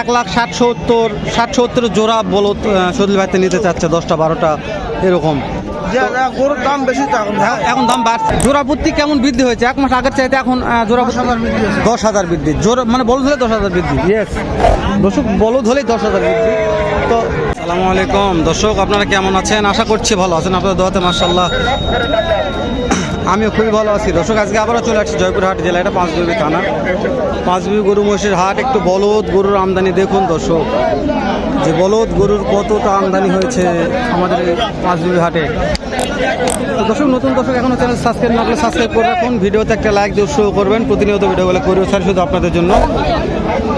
এক লাখ ষাট সত্তর ষাট সত্তর জোড়া বলো সদিল ভাইতে নিতে চাচ্ছে দশটা বারোটা এরকম। গরুর দাম বেশি এখন হ্যাঁ, এখন দাম বাড়ছে। জোড়া প্রতি কেমন বৃদ্ধি হয়েছে? এক মাস আগের চাইতে এখন আহ, জোড়া দশ হাজার বৃদ্ধি দশ হাজার বৃদ্ধি। জোড়া মানে বলদ হলে দশ হাজার বৃদ্ধি। ইয়েস দর্শক বলদ হলেই দশ হাজার বৃদ্ধি। তো সালামু আলাইকুম। দর্শক আপনারা কেমন আছেন? আশা করছি ভালো আছেন। আপনাদের দোয়াতে মার্শাল্লাহ আমিও খুবই ভালো আছি। দর্শক, আজকে আবারও চলে আসছি জয়পুরহাট জেলা এটা পাঁচবিবি থানা। পাঁচবিবি গরু মহিষের হাট, একটু বলদ গরুর আমদানি দেখুন দর্শক। যে বলদ গরুর কতটা আমদানি হয়েছে আমাদের পাঁচবিবি হাটে। দর্শক, নতুন দর্শক এখনও চ্যানেল সাবস্ক্রাইব না করলে সাবস্ক্রাইব করে রাখুন। ভিডিওতে একটা লাইক দিয়ে উৎসাহ করবেন। প্রতিনিয়ত ভিডিওগুলো করিও ছাড়ি শুধু আপনাদের জন্য।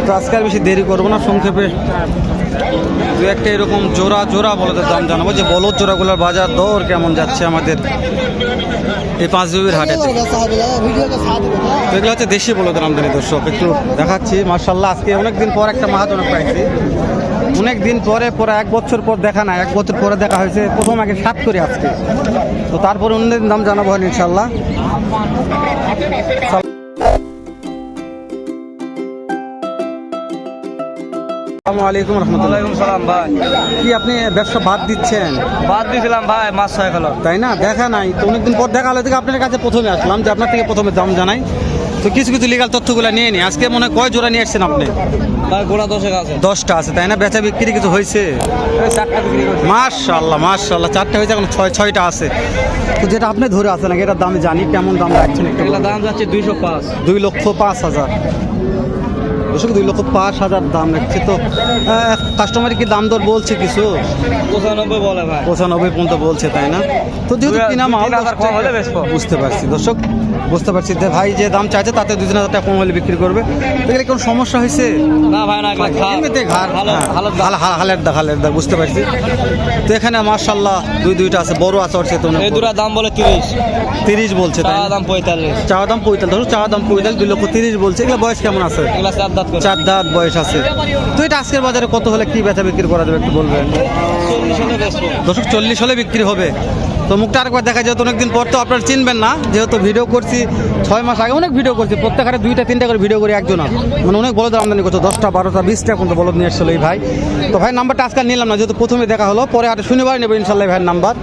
তো আজকে আর বেশি দেরি করব না। সংক্ষেপে দু একটা এরকম জোড়া জোড়া বলদের দাম জানাব যে বলদ জোড়াগুলোর বাজার দর কেমন যাচ্ছে আমাদের এই পাঁচ বিবির হাটে? এগুলো হচ্ছে দেশি বলদের আমদানি দর্শক, একটু দেখাচ্ছি মার্শাল্লাহ আজকে অনেক দিন পর একটা মাহাজনক পাইছি। অনেক দিন পরে পরে এক বছর পর দেখা না এক বছর পরে দেখা হয়েছে, প্রথম আগে সাত করে আজকে। তো তারপরে অন্যদিন দাম জানাব ইনশাল্লাহ আসসালামু আলাইকুম রহমতুল্লাহ। সালাম ভাই। কি আপনি ব্যবসা বাদ দিচ্ছেন? বাদ দিয়েছিলাম ভাই মাস ছয় হলো তাই না? দেখা নাই। তো অনেকদিন পর দেখা হলো থেকে আপনার কাছে প্রথমে আসলাম যে আপনার থেকে প্রথমে দাম জানাই। তো কিছু কিছু লিগাল তথ্যগুলো নিয়ে নি আজকে মনে হয় কয় জোড়া নিয়ে আসছেন আপনি? ভাই গোড়া দশেক আছে। দশটা আছে তাই না? বেচা বিক্রি কিছু হয়েছে? মার্শাল্লাহ মার্শাল্লাহ চারটে হয়েছে এখন ছয় ছয়টা আছে। তো যেটা আপনি ধরে আছেন নাকি এটার দাম জানি কেমন দাম রাখছেন দাম যাচ্ছে দুইশো পাঁচ। দুই লক্ষ পাঁচ হাজার। দর্শক দুই লক্ষ পাঁচ হাজার দাম রাখছে। তো কাস্টমার কি দাম দর বলছে কিছু? পঁচানব্বই বলে ভাই। পঁচানব্বই পর্যন্ত বলছে তাই না? তো যেহেতু কিনা মাল। বুঝতে পারছি। দর্শক বুঝতে পারছি যে ভাই যে দাম চাইছে তাতে দুই তিন হাজার টাকা কম হলে বিক্রি করবে। তো এগুলো কোনো সমস্যা হয়েছে? না ভাই না এমনিতে ঘাড় ভালো হ্যাঁ, হালের দা হালের দা বুঝতে পারছি। তো এখানে মার্শাল্লাহ দুই দুইটা আছে বড় আছে ওর চেয়ে এই দুটা দাম বলে তিরিশ। তিরিশ বলছে চাওয়া দাম পঁয়তাল্লিশ। চাওয়া দাম পঁয়তাল্লিশ ধরো চাওয়া দাম পঁয়তাল্লিশ দুই লক্ষ তিরিশ বলছে। এগুলো বয়স কেমন আছে? চার দাঁত বয়স আছে। তো এটা আজকের বাজারে কত হলে কি বেচা বিক্রি করা যাবে একটু বলবেন? দশক চল্লিশ হলে বিক্রি হবে। তো মুখটা আরেকবার দেখা যেহেতু অনেকদিন পর তো আপনারা চিনবেন না। যেহেতু ভিডিও করছি ছয় মাস আগে অনেক ভিডিও করছি, প্রত্যেক হাটে দুইটা, তিনটা করে ভিডিও করি একজন মানে অনেক বলদ আমদানি করছে, দশটা, বারোটা, বিশটা পর্যন্ত বলদ নিয়ে এসেছিল এই ভাই। তো ভাই নাম্বারটা আজকাল নিলাম না, যেহেতু প্রথমে দেখা হলো, পরে হাটে শনিবার নেবে ইনশাল্লাহ ভাইয়ের নাম্বার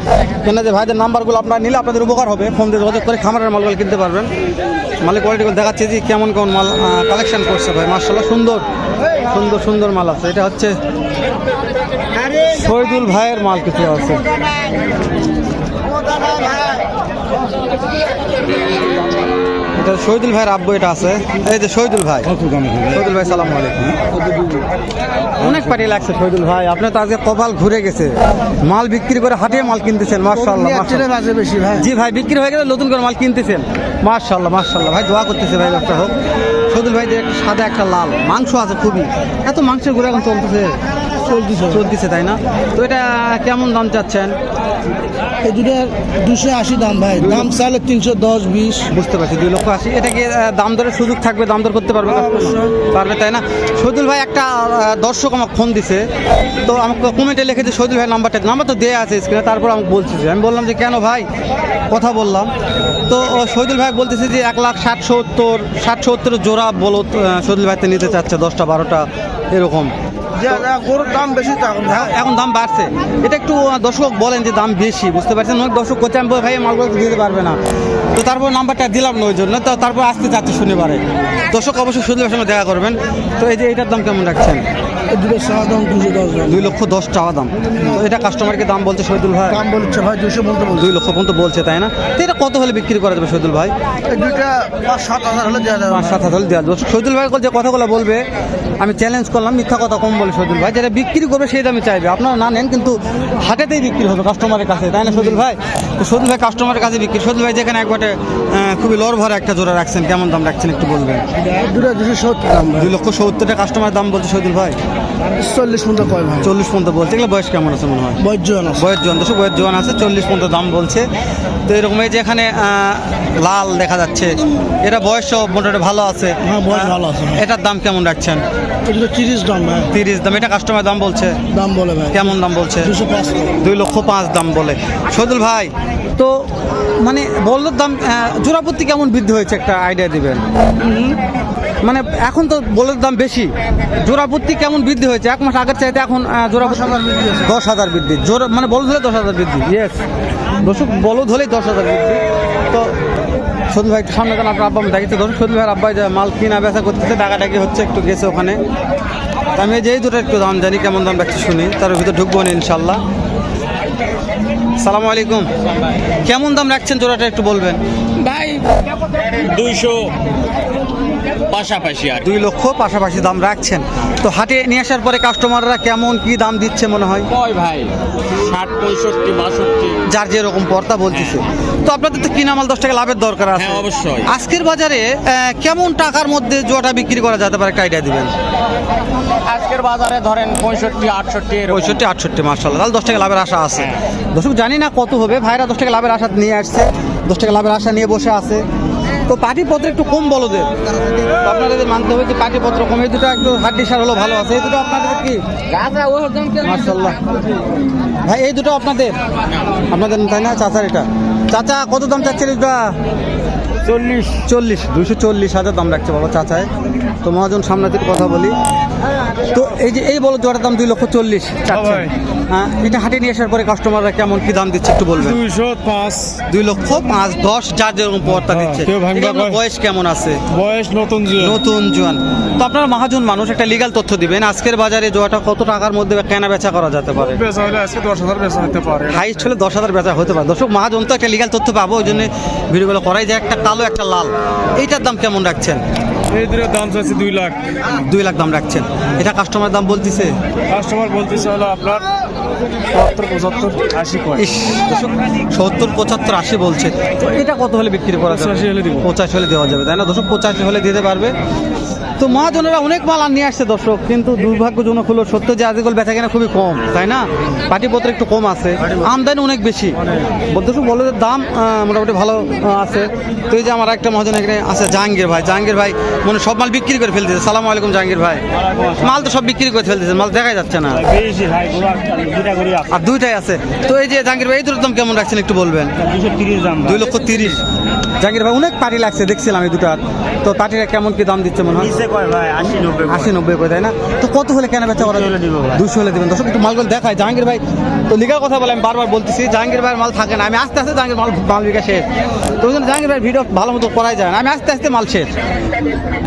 কেন যে ভাইদের নাম্বারগুলো আপনারা নিলে আপনাদের উপকার হবে, ফোন দিয়ে যোগাযোগ করে খামারের মালগুলো কিনতে পারবেন। মালের কোয়ালিটিগুলো দেখাচ্ছে যে কেমন কেমন মাল কালেকশন করছে ভাই মার্শাল্লাহ সুন্দর সুন্দর সুন্দর মাল আছে। এটা হচ্ছে শহীদুল ভাইয়ের মাল কিছু আছে। এটা শহীদুল ভাইয়ের আব্বু এটা আছে। এই যে শহীদুল ভাই। শহীদুল ভাই সালাম আলাইকুম। অনেক পাটি লাগছে শহীদুল ভাই। আপনার তো আজকে কপাল ঘুরে গেছে। মাল বিক্রি করে হাটিয়ে মাল কিনতেছেন মার্শাল্লাহ জি ভাই বিক্রি হয়ে গেলে নতুন করে মাল কিনতেছেন। মার্শাল্লাহ মার্শাল্লাহ ভাই দোয়া করতেছে ভাই ব্যবসা হোক। শহীদুল ভাই যে একটা সাদা একটা লাল। মাংস আছে খুবই। এত মাংসের ঘুরে এখন চলতেছে। চলতেছে। চলতেছে তাই না? তো এটা কেমন দাম চাচ্ছেন? এই দুটো দুশো আশি দাম ভাই। দাম চাইলে তিনশো দশ বিশ। বুঝতে পারছি দুই লক্ষ আশি। এটা কি দাম দরের সুযোগ থাকবে দাম দর করতে পারবে? পারবে তাই না? শহীদুল ভাই একটা দর্শক আমাকে ফোন দিছে। তো আমাকে কমেন্টে লিখেছে শহীদুল ভাই নাম্বারটা নাম্বার তো দেওয়া আছে স্ক্রিনে তারপর আমাকে বলছে যে, আমি বললাম যে কেন ভাই? কথা বললাম। তো শহীদুল ভাই বলতেছে যে এক লাখ ষাট সত্তর ষাট সত্তর জোড়া বলো শহীদুল ভাইতে নিতে চাচ্ছে দশটা বারোটা এরকম। গরুর দাম বেশি এখন হ্যাঁ, দাম বাড়ছে। এটা একটু দর্শক বলেন যে দাম বেশি বুঝতে পারছেন? অনেক দর্শক করছে আমি ভাই মালগুলো দিতে পারবে না। তো তারপর নাম্বারটা দিলাম না ওই জন্য তো তারপর আসতে চাচ্ছে শনিবারে। দর্শক অবশ্যই সুন্দর সঙ্গে দেখা করবেন। তো এই যে এটার দাম কেমন রাখছেন? দুই লক্ষ দশ চাওয়া দাম। তো এটা কাস্টমারকে দাম বলছে শহীদুল ভাই? দাম বলছে ভাই দুশো বলছে। দুই লক্ষ পর্যন্ত বলছে তাই না? তো এটা কত হলে বিক্রি করা যাবে শহীদুল ভাই? দুইটা পাঁচ সাত হাজার হলে দেওয়া যাবে। পাঁচ সাত হাজার হলে দেওয়া যাবে। শহীদুল ভাই যে কথাগুলো বলবে। আমি চ্যালেঞ্জ করলাম মিথ্যা কথা কম বলে শহীদুল ভাই যেটা বিক্রি করবে সেই দামে চাইবে। আপনারা না নেন কিন্তু হাটেতেই বিক্রি হবে কাস্টমারের কাছে তাই না শহীদুল ভাই? তো ভাই কাস্টমারের কাছে বিক্রি। শহীদুল ভাই যেখানে একবারে খুবই লড় ভরা একটা জোড়া রাখছেন কেমন দাম রাখছেন একটু বলবেন? দুই লক্ষ সত্তরটা কাস্টমার দাম বলছে শহীদুল ভাই। চল্লিশ পর্যন্ত কয় ভাই? চল্লিশ পর্যন্ত বলছে। এগুলো বয়স কেমন আছে মনে হয়? আছে। বয়স জন দশ বয়স জোয়ান আছে চল্লিশ পর্যন্ত দাম বলছে। তো এরকম এই যে এখানে লাল দেখা যাচ্ছে এটা বয়সও মোটামুটি ভালো আছে। হ্যাঁ, বয়স ভালো আছে। এটার দাম কেমন রাখছেন? তিরিশ দাম ভাই। তিরিশ দাম এটা কাস্টমার দাম বলছে। দাম বলে ভাই। কেমন দাম বলছে? দুই লক্ষ পাঁচ দাম বলে। সদুল ভাই তো মানে বললোর দাম জোড়াপত্তি কেমন বৃদ্ধি হয়েছে একটা আইডিয়া দিবেন? মানে এখন তো বলের দাম বেশি। জোড়া প্রতি কেমন বৃদ্ধি হয়েছে? এক মাস আগের চাইতে এখন আহ, জোড়া দশ হাজার বৃদ্ধি জোড়া মানে বলদ হলে দশ হাজার বৃদ্ধি। ইয়েস দর্শক বলদ হলেই দশ হাজার বৃদ্ধি। তো সন্দু ভাই একটু সামনে কেন আপনার আব্বা আমি দেখেছি ধরুন সন্দু ভাইয়ের আব্বাই যে মাল কিনা বেচা করতেছে ডাকাডাকি হচ্ছে একটু গেছে ওখানে। আমি যেই দুটো একটু দাম জানি কেমন দাম ব্যক্তি শুনি তার ভিতরে ঢুকবো না ইনশাল্লাহ। সালামু আলাইকুম। কেমন দাম রাখছেন জোড়াটা একটু বলবেন? ভাই দুইশো। পাশাপাশি আর দুই লক্ষ পাশাপাশি দাম রাখছেন। তো হাটে নিয়ে আসার পরে কাস্টমাররা কেমন কি দাম দিচ্ছে মনে হয়? কয় ভাই? ষাট পঁয়ষট্টি বাষট্টি। যার যেরকম পর্তা বলতেছে। তো আপনাদের তো কিনা মাল দশ টাকা লাভের দরকার আছে। হ্যাঁ, অবশ্যই। আজকের বাজারে আহ, কেমন টাকার মধ্যে জোয়াটা বিক্রি করা যেতে পারে? একটা আইডিয়া দিবেন। আজকের বাজারে ধরেন পঁয়ষট্টি আটষট্টি এরকম। পঁয়ষট্টি আটষট্টি মার্শাল্লাহ তাহলে দশ টাকা লাভের আশা আছে। হ্যাঁ। দর্শক জানি না কত হবে। ভাইরা দশ টাকা লাভের আশা নিয়ে আসছে। দশ টাকা লাভের আশা নিয়ে বসে আছে। তো পাটিপত্র একটু কম বলদের আপনাদের মানতে হবে যে পাটিপত্র কম এই দুটো একটু হাড্ডি সার হলো ভালো আছে। এই দুটো আপনাদের কি? মার্শাল্লাহ ভাই এই দুটো আপনাদের? আপনাদের তাই না চাচার এটা? চাচা কত দাম চাচ্ছেন এটা? চল্লিশ। চল্লিশ দুশো চল্লিশ হাজার দাম রাখছে বাবা চাচায়। তো মহাজন সামনে থেকে কথা বলি। তো এই যে এই বলো জোড়ার দাম দুই লক্ষ চল্লিশ হ্যাঁ এটা হাটে নিয়ে আসার পরে কাস্টমাররা কেমন কি দাম দিচ্ছে একটু বলবেন? দুইশো পাঁচ। দুই লক্ষ পাঁচ দশ যার যেরকম পর্তা দিচ্ছে। এটা আপনার বয়স কেমন আছে? বয়স নতুন নতুন জোয়ান। তো আপনারা মহাজন মানুষ একটা লিগাল তথ্য দিবেন। আজকের বাজারে জোয়াটা কত টাকার মধ্যে কেনা বেচা করা যেতে পারে? বেচা হলে আজকে দশ হাজার বেচা হতে পারে। হাইস্ট হলে দশ হাজার বেচা হতে পারে। দর্শক মহাজন তো একটা লিগাল তথ্য পাবো ওই জন্য ভিডিওগুলো করাই যায়। একটা কালো একটা লাল। এইটার দাম কেমন রাখছেন? দাম চাচ্ছি দুই লাখ। দুই লাখ দাম রাখছেন। এটা কাস্টমার দাম বলতেছে? কাস্টমার বলতেছে হলো আপনার সত্তর পঁচাত্তর আশি সত্তর পঁচাত্তর আশি বলছে। এটা কত হলে বিক্রি করা যাবে? পঁচাশি হলে দেওয়া যাবে তাই না? দর্শক পঁচাশি হলে দিতে পারবে। তো মহাজনেরা অনেক মাল আর নিয়ে আসছে দর্শক কিন্তু দুর্ভাগ্যজনক হলো সত্য যে আজকাল বেচা কেনা খুবই কম তাই না? পাটিপত্র একটু কম আছে আমদানি অনেক বেশি। দর্শক বলদের দাম মোটামুটি ভালো আছে। তো এই যে আমার একটা মহাজন এখানে আছে জাহাঙ্গীর ভাই। জাহাঙ্গীর ভাই মনে সব মাল বিক্রি করে ফেলতেছে। সালাম আলাইকুম জাহাঙ্গীর ভাই। মাল তো সব বিক্রি করে ফেলতেছে মাল দেখাই যাচ্ছে না। আর দুইটাই আছে। তো এই যে জাহাঙ্গীর ভাই এই দুটোর দাম কেমন রাখছেন একটু বলবেন? দুই লক্ষ তিরিশ। জাহাঙ্গীর ভাই অনেক পাটি লাগছে দেখছিলাম এই দুটার। তো পার্টিরা কেমন কি দাম দিচ্ছে মনে হয়? আশি নব্বই করে তাই না? তো কত হলে কেনা বেচা করা দুশো হলে দিবেন। দর্শক একটু মালগুলো দেখায় জাহাঙ্গীর ভাই তো লিগার কথা বলে আমি বারবার বলতেছি জাহাঙ্গীর ভাইয়ের মাল থাকে না। আমি আস্তে আস্তে জাহাঙ্গীর মাল মাল বিকা শেষ। তো ওই জন্য জাহাঙ্গীর ভাই ভিডিও ভালো মতো করাই যায় না। আমি আস্তে আস্তে মাল শেষ।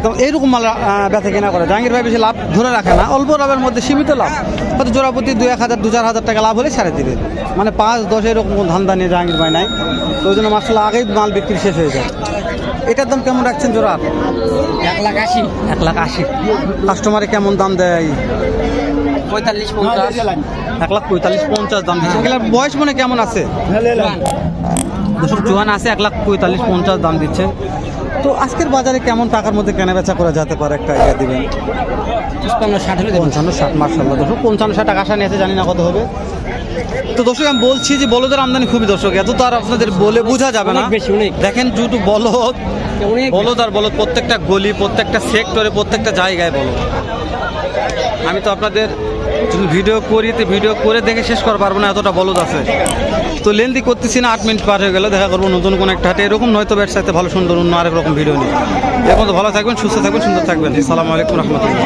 তো এইরকম মাল বেচা কেনা করে। জাহাঙ্গীর ভাই বেশি লাভ ধরে রাখে না। অল্প লাভের মধ্যে সীমিত লাভ। হয়তো জোড়াপতি দু এক হাজার দু চার হাজার টাকা লাভ হলে ছাড়ে দিবে। মানে পাঁচ দশ এরকম কোনো ধান্দা নিয়ে জাহাঙ্গীর ভাই নাই। তো ওই জন্য আগেই মাল বিক্রি শেষ হয়ে যায়। এটার দাম কেমন রাখছেন জোড়া? এক লাখ আশি। এক লাখ আশি। কাস্টমারে কেমন দাম দেয়? পঁয়তাল্লিশ পঞ্চাশ। এক লাখ পঁয়তাল্লিশ পঞ্চাশ দাম দিচ্ছে। বয়স মনে কেমন আছে? দুশো জোয়ান আছে এক লাখ পঁয়তাল্লিশ পঞ্চাশ দাম দিচ্ছে। তো আজকের বাজারে কেমন টাকার মধ্যে কেনা বেচা করা যেতে পারে একটা আইডিয়া দিবেন? পঞ্চান্ন ষাট হলে পঞ্চান্ন ষাট মার্শাল্লাহ পঞ্চান্ন ষাট টাকা আশা নিয়েছে জানি না কত হবে। তো দর্শক আমি বলছি যে বলদের আমদানি খুবই দর্শক এত তো আর আপনাদের বলে বোঝা যাবে না। দেখেন দুটো বলদ বলদ আর বলদ প্রত্যেকটা গলি প্রত্যেকটা সেক্টরে প্রত্যেকটা জায়গায় বলদ। আমি তো আপনাদের যদি ভিডিও করি তো ভিডিও করে দেখে শেষ করা পারব না এতটা বলদ আছে। তো লেন্দি করতেছি না আট মিনিট পার হয়ে গেলে দেখা করব নতুন কোনো একটা হাটে। এরকম নয়তো ব্যবসাতে ভালো সুন্দর অন্য আরেক রকম ভিডিও নিই এখন তো ভালো থাকবেন সুস্থ থাকবেন সুন্দর থাকবেন। সালামু আলাইকুম রহমতুল্লাহ।